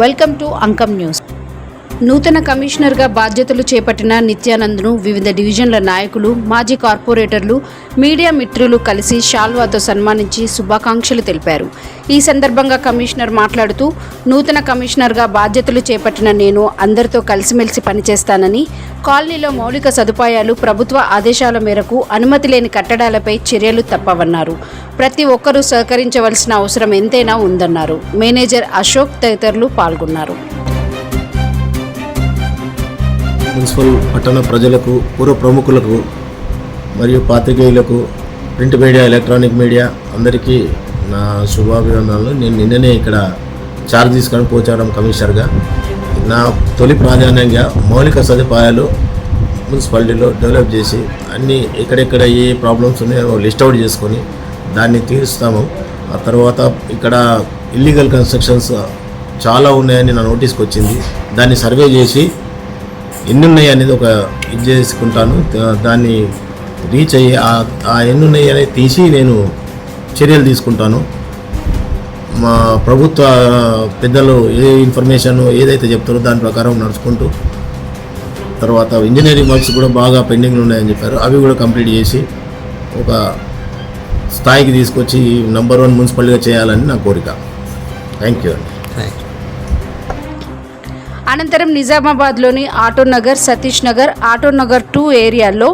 Welcome to Ankam news నూతన కమిషనర్గా బాధ్యతలు చేపట్టిన నిత్యానంద్ను వివిధ డివిజన్ల నాయకులు మాజీ కార్పొరేటర్లు మీడియా మిత్రులు కలిసి షాల్వాతో సన్మానించి శుభాకాంక్షలు తెలిపారు. ఈ సందర్భంగా కమిషనర్ మాట్లాడుతూ నూతన కమిషనర్గా బాధ్యతలు చేపట్టిన నేను అందరితో కలిసిమెలిసి పనిచేస్తానని కాలనీలో మౌలిక సదుపాయాలు ప్రభుత్వ ఆదేశాల మేరకు అనుమతి లేని కట్టడాలపై చర్యలు తప్పవన్నారు. ప్రతి ఒక్కరూ సహకరించవలసిన అవసరం ఎంతైనా ఉందన్నారు. మేనేజర్ అశోక్ తదితరులు పాల్గొన్నారు. మున్సిపల్ పట్టణ ప్రజలకు పూర్వ ప్రముఖులకు మరియు పాత్రికేయులకు ప్రింట్ మీడియా ఎలక్ట్రానిక్ మీడియా అందరికీ నా శుభాభివందనలు నేను నిన్ననే ఇక్కడ చార్జ్ తీసుకొని పోచారం కమిషనర్గా. నా తొలి ప్రాధాన్యంగా మౌలిక సదుపాయాలు మున్సిపాలిటీలో డెవలప్ చేసి అన్నీ ఎక్కడెక్కడ ఏ ప్రాబ్లమ్స్ ఉన్నాయో లిస్ట్ అవుట్ చేసుకొని దాన్ని తీరుస్తాము. ఆ తర్వాత ఇక్కడ ఇల్లీగల్ కన్స్ట్రక్షన్స్ చాలా ఉన్నాయని నా నోటీస్కి వచ్చింది. దాన్ని సర్వే చేసి ఎన్ని ఉన్నాయి అనేది ఒక ఇది చేసుకుంటాను. దాన్ని రీచ్ అయ్యి ఆ- ఆ ఎన్ని ఉన్నాయి అనేది తీసి నేను చర్యలు తీసుకుంటాను. మా ప్రభుత్వ పెద్దలు ఏ ఇన్ఫర్మేషన్ ఏదైతే చెప్తారో దాని ప్రకారం నడుచుకుంటూ తర్వాత ఇంజనీరింగ్ వర్క్స్ కూడా బాగా పెండింగ్లు ఉన్నాయని చెప్పారు. అవి కూడా కంప్లీట్ చేసి ఒక స్థాయికి తీసుకొచ్చి నంబర్ వన్ మున్సిపల్గా చేయాలని నా కోరిక. థ్యాంక్ యూ అండి. అనంతరం నిజామాబాద్లోని ఆటోనగర్ సతీష్ నగర్ ఆటోనగర్ టూ ఏరియాలో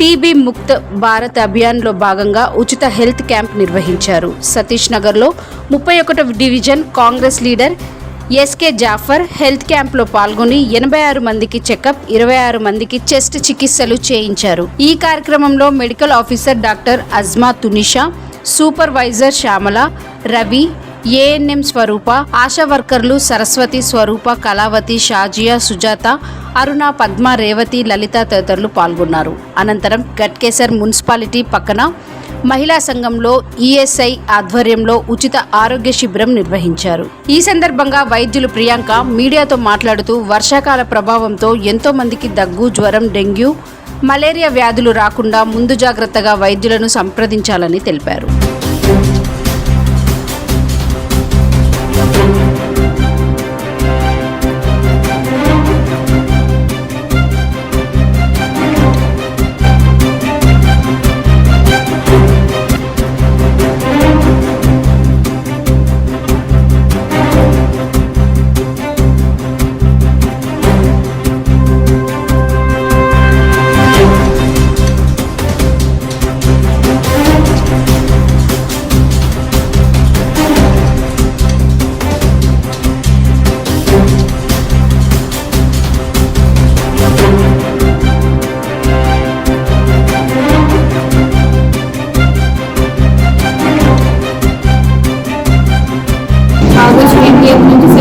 టీబీ ముక్త్ భారత్ అభియాన్లో భాగంగా ఉచిత హెల్త్ క్యాంప్ నిర్వహించారు. సతీష్ నగర్లో ముప్పై ఒకటో division Congress leader SK Jafar health క్యాంప్లో పాల్గొని ఎనభై ఆరు మందికి చెకప్ ఇరవై ఆరు మందికి చెస్ట్ చికిత్సలు చేయించారు. ఈ కార్యక్రమంలో medical officer doctor Ajma Tunisha supervisor Shyamala Ravi ANM Swaroopa Asha వర్కర్లు సరస్వతి స్వరూప కళావతి షాజియా సుజాత అరుణ పద్మ రేవతి లలిత తదితరులు పాల్గొన్నారు. అనంతరం గట్కేసర్ మున్సిపాలిటీ పక్కన మహిళా సంఘంలో ఈఎస్ఐ ఆధ్వర్యంలో ఉచిత ఆరోగ్య శిబిరం నిర్వహించారు. ఈ సందర్భంగా వైద్యులు ప్రియాంక మీడియాతో మాట్లాడుతూ వర్షాకాల ప్రభావంతో ఎంతో మందికి దగ్గు జ్వరం డెంగ్యూ మలేరియా వ్యాధులు రాకుండా ముందు జాగ్రత్తగా వైద్యులను సంప్రదించాలని తెలిపారు. Música muito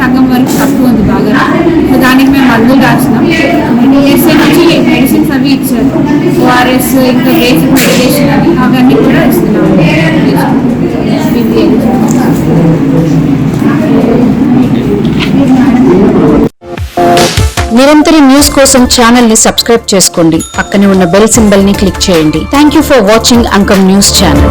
సగం వరకు తక్కువ ఉంది బాగా. దానికి మేము మందులు రాస్తున్నాం ఈఎస్ఐ నుంచి మెడిసిన్స్ అవి ఇచ్చారు. ఓఆర్ఎస్ ఇంకా బేసిక్ మెడిటేషన్ అవి అవన్నీ కూడా ఇస్తున్నాం నిరంతర న్యూస్ కోసం ఛానల్ని సబ్స్క్రైబ్ చేసుకోండి. పక్కనే ఉన్న బెల్ సింబల్ని క్లిక్ చేయండి. Thank you for watching Ankam news channel